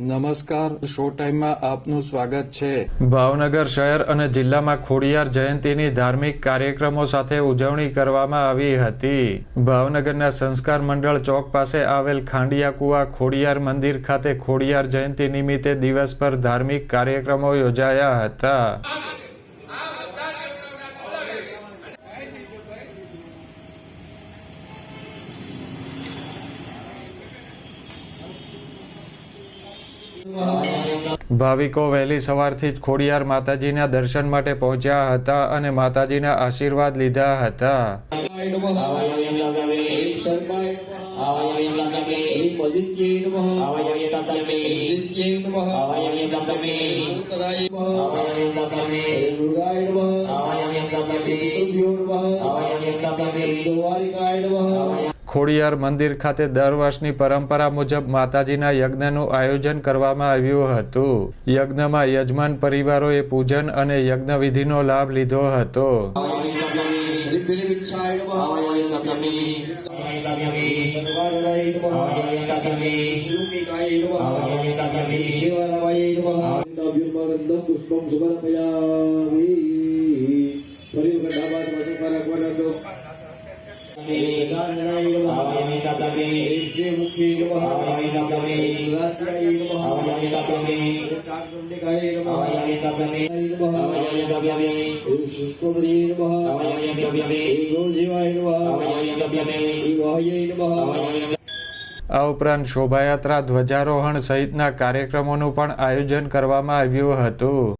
નમસ્કાર શો ટાઈમમાં આપનું સ્વાગત છે. ભાવનગર શહેર અને જિલ્લામાં ખોડિયાર જયંતીની ધાર્મિક કાર્યક્રમો સાથે ઉજવણી કરવામાં આવી હતી. ભાવનગરના સંસ્કાર મંડળ ચોક પાસે આવેલ ખાંડિયા કુવા ખોડિયાર મંદિર ખાતે ખોડિયાર જયંતી નિમિત્તે દિવસભર ધાર્મિક કાર્યક્રમો યોજાયા હતા. ભાવિકો વહેલી સવારથી જ ખોડિયાર માતાજીના દર્શન માટે પહોંચ્યા હતા અને માતાજીના આશીર્વાદ લીધા હતા. ह्रीं ખોડિયાર મંદિર ખાતે દર વર્ષની પરંપરા મુજબ માતાજીના યજ્ઞનું આયોજન કરવામાં આવ્યું હતું. યજ્ઞમાં યજમાન પરિવારોએ પૂજન અને યજ્ઞ વિધિનો લાભ લીધો હતો. ह्रीं बिलिविच्छाय नमः सर्वानराय नमः लौकिकाय नमः शिवाराय नमः अभ्युन्मगन्धं पुष्पं समर्पयामि परिवृढावात् वसुपरक्वडतो गजाननाय नमः श्रीमुखी नमः उल्लास्याय नमः काकुण्डिकाय नमः नमः शुष्कोदरी नमः गोजीवाय नमः वाहयै नमः આ ઉપરાંત શોભાયાત્રા ધ્વજારોહણ સહિતના કાર્યક્રમોનું પણ આયોજન કરવામાં આવ્યું હતું